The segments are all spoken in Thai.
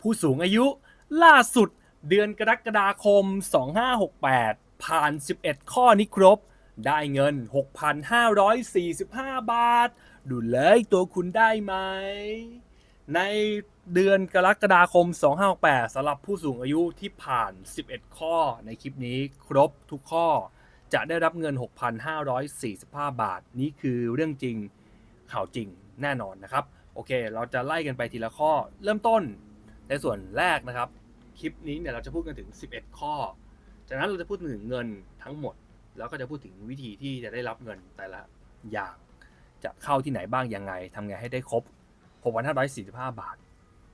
ผู้สูงอายุล่าสุดเดือนกรกฎาคม 2568 ผ่าน 11 ข้อนี้ครบ ได้เงิน 6,545 บาท ดูเลยตัวคุณได้ไหม ในเดือนกรกฎาคม 2568สำหรับผู้สูงอายุที่ผ่าน 11 ข้อในคลิปนี้ครบทุกข้อ จะได้รับเงิน 6,545 บาท นี่คือเรื่องจริงข่าวจริงแน่นอนนะครับ โอเค เราจะไล่กันไปทีละข้อ เริ่มต้น ในส่วนแรกนะครับ คลิปนี้เนี่ยเราจะพูดกันถึง 11 ข้อ จากนั้นเราจะพูดถึงเงินทั้งหมด แล้วก็จะพูดถึงวิธีที่จะได้รับเงินแต่ละอย่าง จะเข้าที่ไหนบ้างยังไงทำไงให้ได้ครบ 6,545 บาท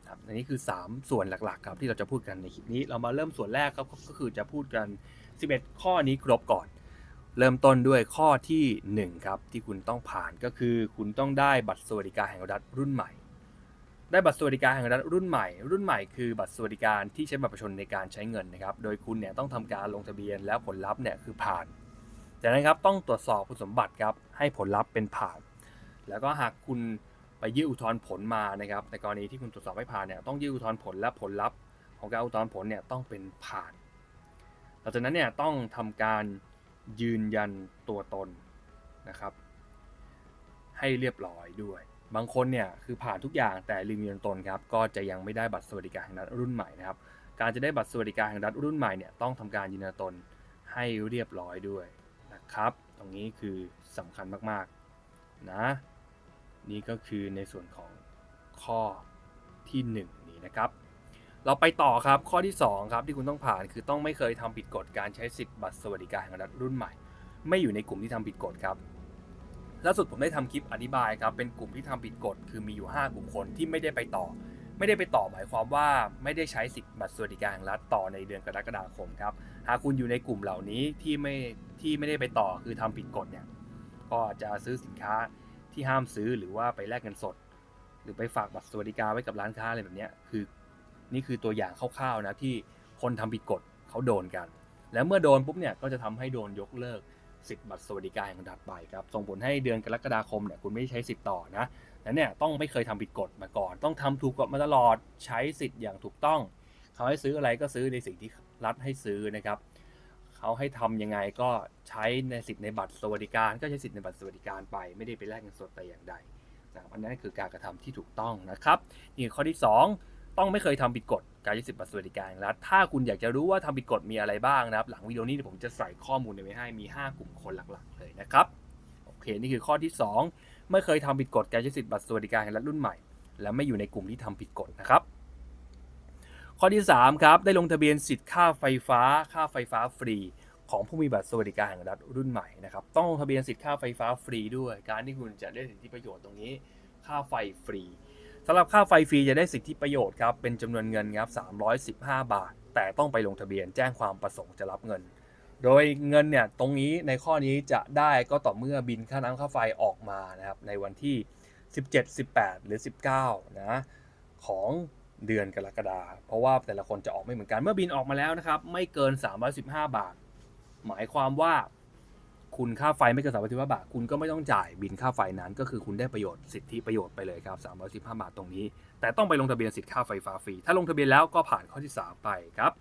ครับอันนี้คือ 3 ส่วนหลักๆครับที่เราจะพูดกันในคลิปนี้ เรามาเริ่มส่วนแรกครับก็คือจะพูดกัน 11 ข้อนี้ครบก่อน เริ่มต้นด้วยข้อทีหนึ่1 ครับที่คุณต้องผ่านก็คือคุณต้องได้บัตรสวัสดิการแห่งรัฐรุ่นใหม่ ได้บัตรสวัสดิการแห่งรัฐรุ่นใหม่ รุ่นใหม่คือบัตรสวัสดิการที่ใช้บัตรประชาชนในการใช้เงินนะครับ โดยคุณเนี่ยต้องทำการลงทะเบียนแล้วผลลัพธ์เนี่ยคือผ่าน จากนั้นครับต้องตรวจสอบคุณสมบัติครับให้ผลลัพธ์เป็นผ่าน แล้วก็หากคุณไปยื่นอุทธรณ์ผลมานะครับในกรณีที่คุณตรวจสอบไม่ผ่านเนี่ยต้องยื่นอุทธรณ์ผลและผลลัพธ์ของการอุทธรณ์ผลเนี่ยต้องเป็นผ่านหลังจากนั้นเนี่ยต้องทำการยืนยันตัวตนนะครับ ให้เรียบร้อยด้วย บางคนเนี่ยคือผ่านทุกอย่างแต่ลืมยืนตนครับก็จะยังไม่ได้บัตรสวัสดิการแห่งรัฐรุ่นใหม่นะครับการจะได้บัตรสวัสดิการแห่งรัฐรุ่นใหม่เนี่ยต้องทำการยืนยันตนให้เรียบร้อยด้วยนะครับ ตรงนี้คือสำคัญมากๆนะนี่ก็คือในส่วนของข้อที่ 1 นี้นะครับ เราไปต่อครับข้อที่ 2 ครับที่คุณต้องผ่านคือต้องไม่เคยทำผิดกฎการใช้สิทธิ์บัตรสวัสดิการแห่งรัฐรุ่นใหม่ ไม่อยู่ในกลุ่มที่ทำผิดกฎครับ ล่าสุดผมได้ทำคลิปอธิบายครับเป็นกลุ่มที่ทำผิดกฎคือมีอยู่ 5 กลุ่มคนที่ไม่ได้ไปต่อ ไม่ได้ไปต่อหมายความว่าไม่ได้ใช้สิทธิบัตรสวัสดิการแห่งรัฐต่อในเดือนกรกฎาคมครับหากคุณอยู่ในกลุ่มเหล่านี้ที่ไม่ที่ไม่ได้ไปต่อคือทำผิดกฎเนี่ยก็จะซื้อสินค้าที่ห้ามซื้อหรือว่าไปแลกเงินสด หรือไปฝากบัตรสวัสดิการไว้กับร้านค้าอะไรแบบนี้คือนี่คือตัวอย่างคร่าวๆนะที่คนทำผิดกฎเขาโดนกัน แล้วเมื่อโดนปุ๊บเนี่ยก็จะทำให้โดนยกเลิก สิทธิ์บัตรสวัสดิการแห่งรัฐไปครับส่งผลให้เดือนกรกฎาคมเนี่ยคุณไม่ได้ใช้สิทธิ์ต่อนะนั้นเนี่ยต้องไม่เคยทำผิดกฎมาก่อน ต้องทำถูกกฎมาตลอดใช้สิทธิ์อย่างถูกต้อง เขาให้ซื้ออะไรก็ซื้อในสิ่งที่รัฐให้ซื้อนะครับเขาให้ทำยังไงก็ใช้ในสิทธิ์ในบัตรสวัสดิการ ก็ใช้สิทธิ์ในบัตรสวัสดิการไป ไม่ได้ไปแลกเงินสดแต่อย่างใดนะครับอันนั้นคือการกระทำที่ถูกต้องนะครับนี่ข้อที่ 2 ต้องไม่เคยทำผิดกฎการใช้สิทธิ์บัตรสวัสดิการแห่งรัฐถ้าคุณอยากจะรู้ว่าทำผิดกฎมีอะไรบ้างนะครับ หลังวิดีโอนี้ผมจะใส่ข้อมูลไว้ให้มี 5 กลุ่มคนหลักๆ เลยนะครับโอเคนี่คือข้อที่ 2 ไม่เคยทำผิดกฎการใช้สิทธิ์บัตรสวัสดิการแห่งรัฐรุ่นใหม่ และไม่อยู่ในกลุ่มที่ทำผิดกฎนะครับ ข้อที่3ครับได้ลงทะเบียนสิทธิ์ค่าไฟฟ้า ค่าไฟฟ้าฟรีของผู้มีบัตรสวัสดิการแห่งรัฐรุ่นใหม่นะครับ ต้องลงทะเบียนสิทธิ์ค่าไฟฟ้าฟรีด้วย การที่คุณจะได้สิทธิประโยชน์ตรงนี้ ค่าไฟฟรี สำหรับค่าไฟฟรีจะได้สิทธิประโยชน์ครับเป็นจำนวนเงินครับ 315 บาท แต่ต้องไปลงทะเบียนแจ้งความประสงค์จะรับเงิน โดยเงินเนี่ยตรงนี้ในข้อนี้จะได้ก็ต่อเมื่อบินค่าน้ำค่าไฟออกมานะครับในวันที่ 17 18 หรือ 19นะของเดือนกรกฎาเพราะว่าแต่ละคนจะออกไม่เหมือนกันเมื่อบินออกมาแล้วนะครับไม่เกิน 315 บาท หมายความว่า คุณค่าไฟไม่เกิน315บาท คุณก็ไม่ต้องจ่ายบินค่าไฟนั้น ก็คือคุณได้ประโยชน์สิทธิประโยชน์ไปเลยครับ315บห้าบาทตรงนี้ แต่ต้องไปลงทะเบียนสิทธิค่าไฟฟ้าฟรี ถ้าลงทะเบียนแล้วก็ผ่านข้อที่3ไปครับ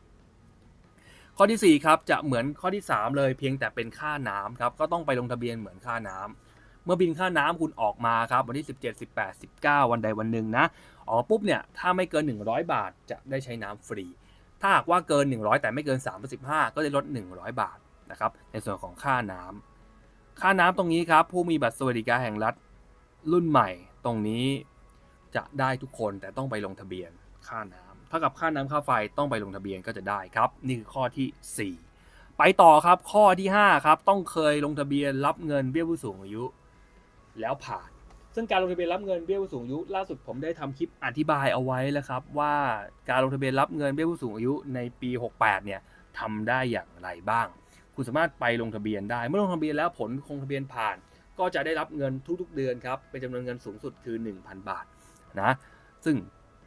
ข้อทีสี่4ครับจะเหมือนข้อที่3เลยเพียงแต่เป็นค่าน้ำครับก็ต้องไปลงทะเบียนเหมือนค่าน้ำเมื่อบินค่าน้ำคุณออกมาครับวันที่ 17 18 19 วันใดวันหนึ่งนะออกปุ๊บเนี่ยถ้าไม่เกิน 100 บาทจะได้ใช้น้ำฟรี ถ้าหากว่าเกิน 100 แต่ไม่เกิน 35 ก็จะลด 100 บาท นะครับในส่วนของค่าน้ำค่าน้ำตรงนี้ครับ ผู้มีบัตรสวัสดิการแห่งรัฐรุ่นใหม่ ตรงนี้จะได้ทุกคนแต่ต้องไปลงทะเบียนค่าน้ำเท่ากับค่าน้ำค่าไฟต้องไปลงทะเบียนก็จะได้ครับ นี่คือข้อทีสี่ 4 ไปต่อครับข้อที่5ครับต้องเคยลงทะเบียนรับเงินเบี้ยผู้สูงอายุ แล้วผ่านซึ่งการลงทะเบียนรับเงินเบี้ยผู้สูงอายุ ล่าสุดผมได้ทำคลิปอธิบายเอาไว้แล้วครับ ว่าการลงทะเบียนรับเงินเบี้ยผู้สูงอายุในปี 68 เนี่ยทำได้อย่างไรบ้าง คุณสามารถไปลงทะเบียนได้ เมื่อลงทะเบียนแล้วผลคงทะเบียนผ่าน ก็จะได้รับเงินทุกๆเดือนครับเป็นจำนวนเงินสูงสุดคือ 1,000 บาทนะซึ่ง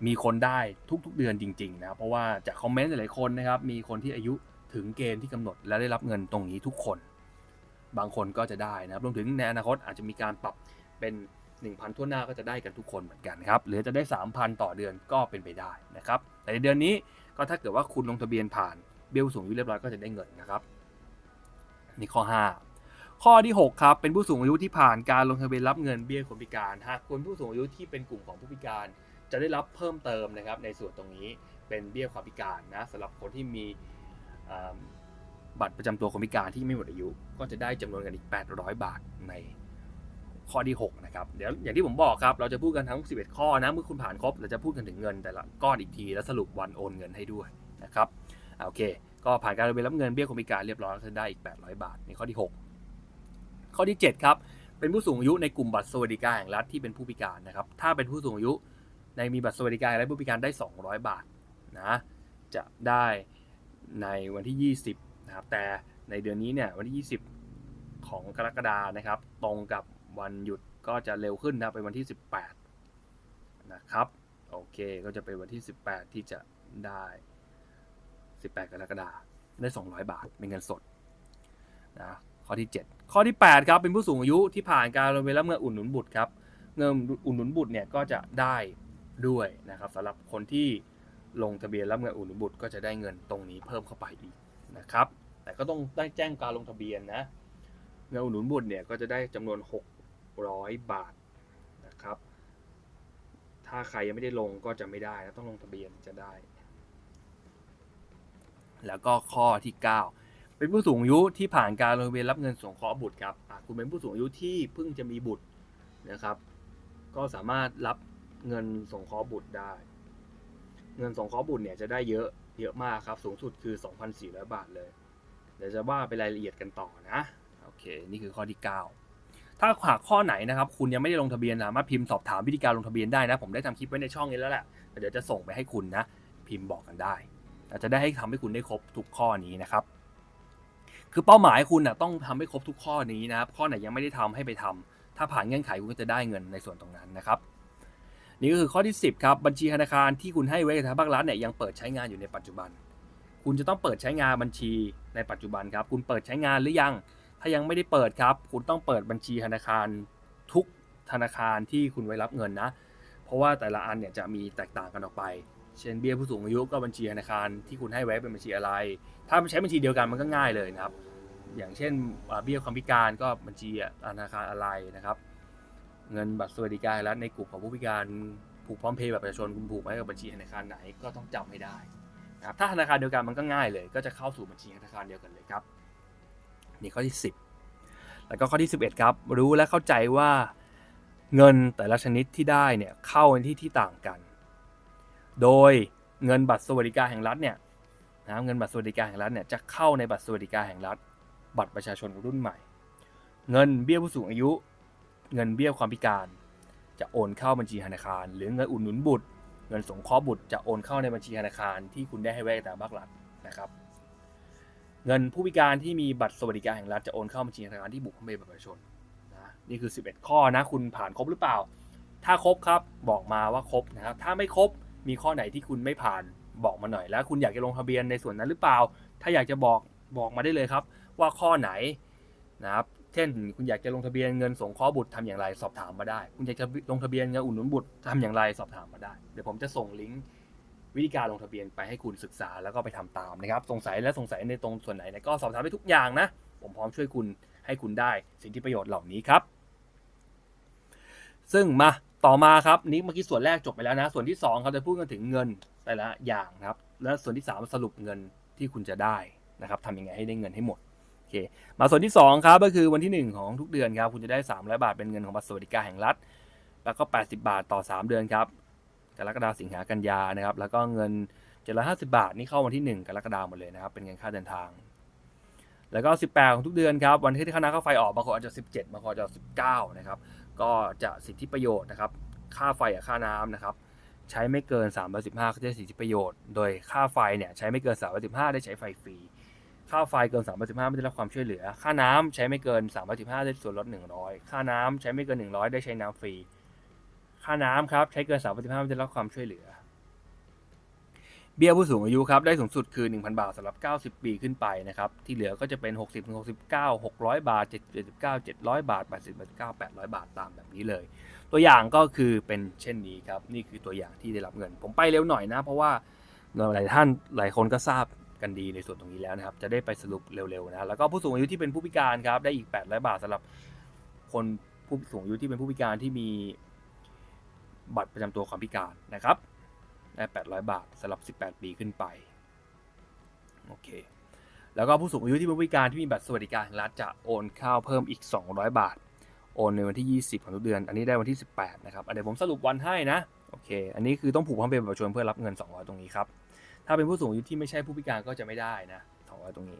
มีคนได้ทุกๆเดือนจริงๆนะเพราะว่าจากคอมเมนต์หลายๆคนนะครับมีคนที่อายุถึงเกณฑ์ที่กำหนดและได้รับเงินตรงนี้ทุกคน บางคนก็จะได้นะครับรวมถึงในอนาคตอาจจะมีการปรับเป็น 1,000ทั่วหน้าก็จะได้กันทุกคนเหมือนกันครับหรือจะได้ 3,000 ต่อเดือนก็เป็นไปได้นะครับแต่ในเดือนนี้ก็ถ้าเกิดว่าคุณลงทะเบียนผ่านเบี้ยสูงอายุเรียบร้อยก็จะได้เงินนะครับ นี่ข้อ 5 ข้อที่ 6 ครับ เป็นผู้สูงอายุที่ผ่านการลงทะเบียนรับเงินเบี้ยคนพิการ หากคนผู้สูงอายุที่เป็นกลุ่มของผู้พิการ จะได้รับเพิ่มเติมนะครับ ในส่วนตรงนี้เป็นเบี้ยความพิการนะสำหรับคนที่มีบัตรประจำตัวคนพิการที่ไม่หมดอายุ ก็จะได้จำนวนกันอีก 800 บาทในข้อที่ 6 นะครับ เดี๋ยวอย่างที่ผมบอกครับ เราจะพูดกันทั้ง 11 ข้อนะ เมื่อคุณผ่านครบ เราจะพูดกันถึงเงินแต่ละก้อนอีกที และสรุปวันโอนเงินให้ด้วยนะครับ โอเค ก็ผ่านการไปรับเงินเบี้ยคนพิการเรียบร้อยก็จะได้อีก 800 บาทในข้อที่ 6 ข้อที่ 7 ครับ เป็นผู้สูงอายุในกลุ่มบัตรสวัสดิการแห่งรัฐที่เป็นผู้พิการนะครับ ถ้าเป็นผู้สูงอายุในมีบัตรสวัสดิการและผู้พิการได้ 200 บาทนะจะได้ในวันที่ 20นะครับแต่ในเดือนนี้เนี่ยวันที่ 20 ของกรกฎานะครับ ตรงกับวันหยุดก็จะเร็วขึ้นนะเป็นวันที่ 18นะครับโอเคก็จะเป็นวันที่ 18 ที่จะได้ 18 กรกฎาได้ 200 บาท เป็นเงินสดนะข้อที่ 7 ข้อที่ 8 ครับ เป็นผู้สูงอายุที่ผ่านการลงทะเบียนรับเงินอุดหนุนบุตรครับ เงินอุดหนุนบุตรเนี่ยก็จะได้ด้วยนะครับสำหรับคนที่ลงทะเบียนรับเงินอุดหนุนบุตรก็จะได้เงินตรงนี้เพิ่มเข้าไปอีกนะครับ แต่ก็ต้องได้แจ้งการลงทะเบียนนะ เงินอุดหนุนบุตรเนี่ยก็จะได้จำนวน 600 บาทนะครับ ถ้าใครยังไม่ได้ลงก็จะไม่ได้นะต้องลงทะเบียนจะได้ แล้วก็ข้อที่ 9 เป็นผู้สูงอายุที่ผ่านการลงทะเบียนรับเงินสงเคราะห์บุตรครับคุณเป็นผู้สูงอายุที่เพิ่งจะมีบุตรนะครับ ก็สามารถรับเงินสงเคราะห์บุตรได้ เงินสงเคราะห์บุตรเนี่ยจะได้เยอะเยอะมากครับ สูงสุดคือ 2,400 บาทเลย เดี๋ยวจะว่าไปรายละเอียดกันต่อนะ โอเค นี่คือข้อที่ 9 ถ้าหากข้อไหนนะครับ คุณยังไม่ได้ลงทะเบียนสามารถพิมพ์สอบถามวิธีการลงทะเบียนได้นะ ผมได้ทำคลิปไว้ในช่องนี้แล้วแหละ เดี๋ยวจะส่งไปให้คุณนะ พิมพ์บอกกันได้ อาจจะได้ให้ทำให้คุณได้ครบทุกข้อนี้นะครับ คือเป้าหมายคุณนะต้องทำให้ครบทุกข้อนี้นะครับ ข้อไหนยังไม่ได้ทำให้ไปทำถ้าผ่านเงื่อนไขคุณก็จะได้เงินในส่วนตรงนั้นนะครับ นี่ก็คือข้อที่ 10ครับบัญชีธนาคารที่คุณให้ไว้กับทางภาครัฐเนี่ยยังเปิดใช้งานอยู่ในปัจจุบัน คุณจะต้องเปิดใช้งานบัญชีในปัจจุบันครับ คุณเปิดใช้งานหรือยัง ถ้ายังไม่ได้เปิดครับ คุณต้องเปิดบัญชีธนาคารทุกธนาคารที่คุณไว้รับเงินนะ เพราะว่าแต่ละอันเนี่ยจะมีแตกต่างกันออกไป เช่นเบี้ยผู้สูงอายุก็บัญชีธนาคารที่คุณให้ไว้เป็นบัญชีอะไร ถ้าใช้บัญชีเดียวกันมันก็ง่ายเลยนะครับ อย่างเช่นเบี้ยความพิการก็บัญชีธนาคารอะไรนะครับ เงินบัตรสวัสดิการและในกลุ่มของผู้พิการผูกพร้อมเพย์แบบประชาชนคุณผูกไว้กับบัญชีธนาคารไหนก็ต้องจำให้ได้นะครับถ้าธนาคารเดียวกันมันก็ง่ายเลย ก็จะเข้าสู่บัญชีธนาคารเดียวกันเลยครับนี่ข้อที่ 10 แล้วก็ข้อที่ 11 ครับ รู้และเข้าใจว่าเงินแต่ละชนิดที่ได้เนี่ยเข้าในที่ที่ต่างกัน โดยเงินบัตรสวัสดิการแห่งรัฐเนี่ยนะเงินบัตรสวัสดิการแห่งรัฐเนี่ยจะเข้าในบัตรสวัสดิการแห่งรัฐ บัตรประชาชนรุ่นใหม่ เงินเบี้ยผู้สูงอายุ เงินเบี้ยความพิการ จะโอนเข้าบัญชีธนาคาร หรือเงินอุดหนุนบุตร เงินสงเคราะห์บุตรจะโอนเข้าในบัญชีธนาคารที่คุณได้ให้ไว้กับทางภาครัฐนะครับ เงินผู้พิการที่มีบัตรสวัสดิการแห่งรัฐจะโอนเข้าบัญชีธนาคารที่บุคคลเป็นบัตรประชาชนนะนี่คือ 11 ข้อนะคุณผ่านครบหรือเปล่า ถ้าครบครับบอกมาว่าครบนะครับถ้าไม่ครบ มีข้อไหนที่คุณไม่ผ่านบอกมาหน่อย แล้วคุณอยากจะลงทะเบียนในส่วนนั้นหรือเปล่า ถ้าอยากจะบอกบอกมาได้เลยครับ ว่าข้อไหนนะครับเช่น คุณอยากจะลงทะเบียนเงินสงเคราะห์บุตรทำอย่างไรสอบถามมาได้ คุณอยากจะลงทะเบียนเงินอุดหนุนบุตรทำอย่างไรสอบถามมาได้เดี๋ยวผมจะส่งลิงก์วิธีการลงทะเบียนไปให้คุณศึกษาแล้วก็ไปทำตามนะครับ สงสัยและสงสัยในตรงส่วนไหนนก็สอบถามได้ทุกอย่างนะ ผมพร้อมช่วยคุณให้คุณได้สิทธิประโยชน์เหล่านี้ครับ ซึ่งมา ต่อมาครับนี่เมื่อกี้ส่วนแรกจบไปแล้วนะ ส่วนที่2ครับจะพูดกันถึงเงินแต่ละอย่างนะครับ และส่วนที่ 3 สรุปเงินที่คุณจะได้นะครับทำยังไงให้ได้เงินให้หมดโอเคมาส่วนที่2ครับก็คือวันที่ 1 ของทุกเดือนครับคุณจะได้300บาทเป็นเงินของบัตรสวัสดิการแห่งรัฐ แล้วก็ 80 บาทต่อ 3 เดือนครับกรกฎาสิงหากันยานะครับแล้วก็เงิน750 บาทนี่เข้าวันที่ 1กรกฎาหมดเลยนะครับเป็นเงินค่าเดินทางแล้วก็ 18 ของทุกเดือนครับ วันที่ค่าน้ำค่าไฟออกบางคนอาจจะ 17บางคนอาจจะ 19 นะครับ ก็จะสิทธิประโยชน์นะครับ ค่าไฟกับค่าน้ำนะครับ ใช้ไม่เกิน315ก็จะได้สิทธิประโยชน์ โดยค่าไฟเนี่ยใช้ไม่เกิน315ได้ใช้ไฟฟรี ค่าไฟเกิน315ไม่ได้รับความช่วยเหลือ ค่าน้ำใช้ไม่เกิน315ได้ส่วนลด100 ค่าน้ำใช้ไม่เกิน 100 ได้ใช้น้ำฟรี ค่าน้ำครับใช้เกิน315ไม่ได้รับความช่วยเหลือ เบี้ยผู้สูงอายุครับได้สูงสุดคือ 1,000 บาทสำหรับ 90 ปีขึ้นไปนะครับ ที่เหลือก็จะเป็น 60 69 600 บาท779 700 บาท 80 89 800 บาทตามแบบนี้เลย ตัวอย่างก็คือเป็นเช่นนี้ครับ นี่คือตัวอย่างที่ได้รับเงิน ผมไปเร็วหน่อยนะ เพราะว่าหลายท่านหลายคนก็ทราบกันดีในส่วนตรงนี้แล้วนะครับ จะได้ไปสรุปเร็วๆนะแล้วก็ผู้สูงอายุที่เป็นผู้พิการครับได้อีก 800 บาทสำหรับคนผู้สูงอายุที่เป็นผู้พิการที่มีบัตรประจำตัวความพิการนะครับ ได้ 800 บาทสำหรับ 18 ปีขึ้นไป โอเค แล้วก็ผู้สูงอายุที่เป็นผู้พิการที่มีบัตรสวัสดิการแห่งรัฐจะโอนข้าวเพิ่มอีก 200 บาท โอนในวันที่ 20 ของทุกเดือน อันนี้ได้วันที่ 18 นะครับอะเดี๋ยวผมสรุปวันให้นะ โอเค อันนี้คือต้องผูกความเป็นบัตรประชาชนเพื่อรับเงิน 200 ตรงนี้ครับ ถ้าเป็นผู้สูงอายุที่ไม่ใช่ผู้พิการก็จะไม่ได้นะ 200 ตรงนี้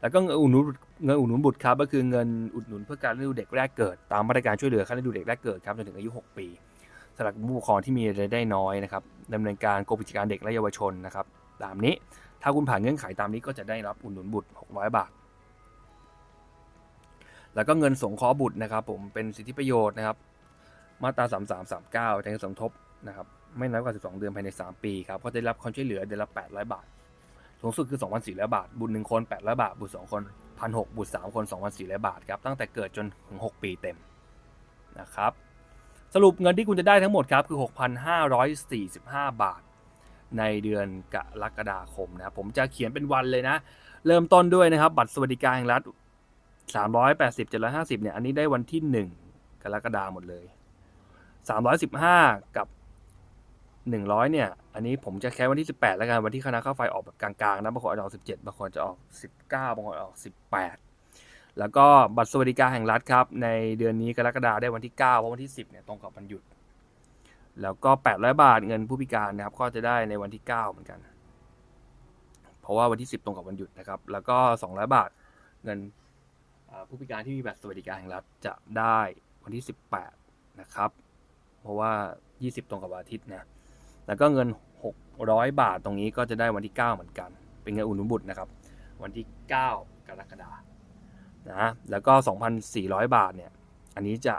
แล้วก็เงินอุดหนุนเงินอุดหนุนบุตรครับ ก็คือเงินอุดหนุนเพื่อการเลี้ยงดูเด็กแรกเกิด ตามมาตรการช่วยเหลือค่าเลี้ยงดูเด็กแรกเกิดครับจนถึงอายุ 6 ปี สำหรับผู้ปกครองที่มีรายได้น้อยนะครับดำเนินการกรมกิจการเด็กและเยาวชนนะครับ ตามนี้ถ้าคุณผ่านเงื่อนไขตามนี้ก็จะได้รับอุดหนุนบุตร 600 บาท แล้วก็เงินสงเคราะห์บุตรนะครับ ผมเป็นสิทธิประโยชน์นะครับ มาตรา 3339แทนสมทบนะครับไม่น้อยกว่า 12 เดือนภายใน 3 ปีครับก็จะได้รับความช่วยเหลือเดือนละ 800 บาท สูงสุดคือ 2,400 บาท บุตร1คน 800 บาท บุตร2คน 1,600 บุตร3คน 2,400 บาทครับตั้งแต่เกิดจนถึง 6 ปีเต็มนะครับ สรุปเงินที่คุณจะได้ทั้งหมดครับคือ 6,545 บาท ในเดือนกรกฎาคมนะครับผมจะเขียนเป็นวันเลยนะ เริ่มต้นด้วยนะครับ บัตรสวัสดิการแห่งรัฐ 380 750เนี่ยอันนี้ได้วันที่ 1 กรกฎาหมดเลย 315 กับ 100เนี่ยอันนี้ผมจะแค่วันที่ 18 แล้วกันวันที่คณะค่าไฟออกแบบกลางๆนะบางคนอาจจะออก 17บางคนจะออก 19บางคนออก 18 แล้วก็บัตรสวัสดิการแห่งรัฐครับ ในเดือนนี้กรกฎาได้วันที่ 9 เพราะวันที่ 10เนี่ยตรงกับวันหยุด แล้วก็ 800 บาทเงินผู้พิการนะครับ ก็จะได้ในวันที่ 9 เหมือนกัน เพราะว่าวันที่ 10 ตรงกับวันหยุดนะครับ แล้วก็ 200 บาทเงินผู้พิการที่มีบัตรสวัสดิการแห่งรัฐจะได้วันที่ 18 นะครับ เพราะว่า 20 ตรงกับวันอาทิตย์นะ แล้วก็เงิน 600 บาทตรงนี้ก็จะได้วันที่ 9 เหมือนกัน เป็นเงินอุดหนุนบุตรนะครับ วันที่ 9 กรกฎาคม นะแล้วก็ 2,400 บาทเนี่ย อันนี้จะ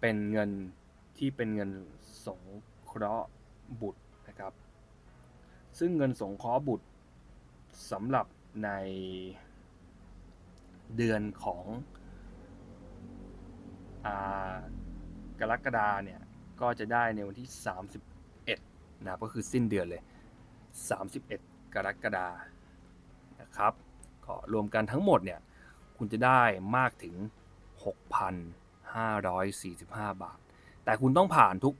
เป็นเงินที่เป็นเงินสงเคราะห์บุตรนะครับ ซึ่งเงินสงเคราะห์บุตรสำหรับในเดือนของอกรกฎาเนี่ย ก็จะได้ในวันที่ 31นะก็คือสิ้นเดือนเลย 31 กรกฎานะครับก็รวมกันทั้งหมดเนี่ย คุณจะได้มากถึง 6,545 บาท แต่คุณต้องผ่านทุก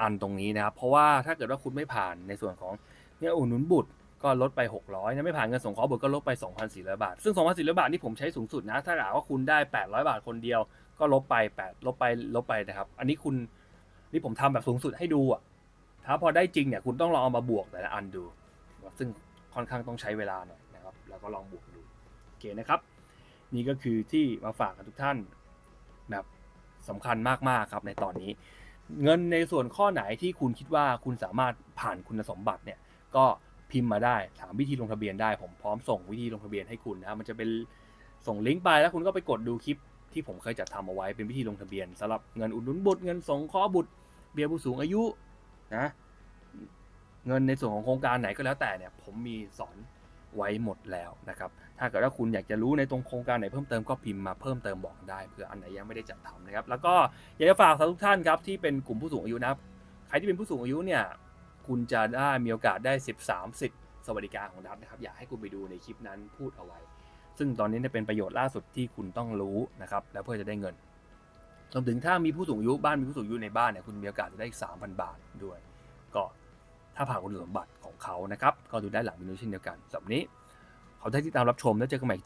อันตรงนี้นะครับ เพราะว่าถ้าเกิดว่าคุณไม่ผ่านในส่วนของเนี่ยอุดหนุนบุตรก็ลดไป 600นะไม่ผ่านเงินสงเคราะห์บุตรก็ลดไป 2,400 บาท ซึ่ง 2,400 บาทนี่ผมใช้สูงสุดนะ ถ้าหากว่าคุณได้ 800 บาทคนเดียว ก็ลบไป 8 ลบไป ลบไปนะครับ อันนี้คุณ นี่ผมทำแบบสูงสุดให้ดูอะถ้าพอได้จริงเนี่ย คุณต้องลองเอามาบวกแต่ละอันดู ซึ่งค่อนข้างต้องใช้เวลาหน่อยนะครับ แล้วก็ลองบวกดู โอเคนะครับ นี่ก็คือที่มาฝากกับทุกท่านแบบสำคัญมากๆครับในตอนนี้ เงินในส่วนข้อไหนที่คุณคิดว่าคุณสามารถผ่านคุณสมบัติเนี่ยก็พิมพ์มาได้ถามวิธีลงทะเบียนได้ผมพร้อมส่งวิธีลงทะเบียนให้คุณนะมันจะเป็นส่งลิงก์ไปแล้วคุณก็ไปกดดูคลิปที่ผมเคยจัดทำเอาไว้เป็นวิธีลงทะเบียนสำหรับเงินอุดหนุนบุตรเงินสงเคราะห์บุตร เบี้ยผู้สูงอายุนะเงินในส่วนของโครงการไหนก็แล้วแต่เนี่ย ผมมีสอน ไว้หมดแล้วนะครับ ถ้าเกิดว่าคุณอยากจะรู้ในตรงโครงการไหนเพิ่มเติมก็พิมพ์มาเพิ่มเติมบอกได้เผื่ออันไหนยังไม่ได้จัดทำนะครับ แล้วก็อยากจะฝากสำหรับทุกท่านครับที่เป็นกลุ่มผู้สูงอายุนะครับ ใครที่เป็นผู้สูงอายุเนี่ยคุณจะได้มีโอกาสได้ 13 สิทธิ์สวัสดิการของรัฐนะครับ อยากให้คุณไปดูในคลิปนั้นพูดเอาไว้ ซึ่งตอนนี้เนี่ยเป็นประโยชน์ล่าสุดที่คุณต้องรู้นะครับ แล้วเพื่อจะได้เงินรวมถึงถ้ามีผู้สูงอายุบ้านมีผู้สูงอายุในบ้านเนี่ยคุณมีโอกาสจะได้อีก3,000 บาทด้วย ก็ ถ้าผ่านคุณสมบัติของเขานะครับ ก็ดูได้หลังวิดีโอเช่นเดียวกันสำหรับนี้ ขอให้ที่ตามรับชมแล้วเจอกันใหม่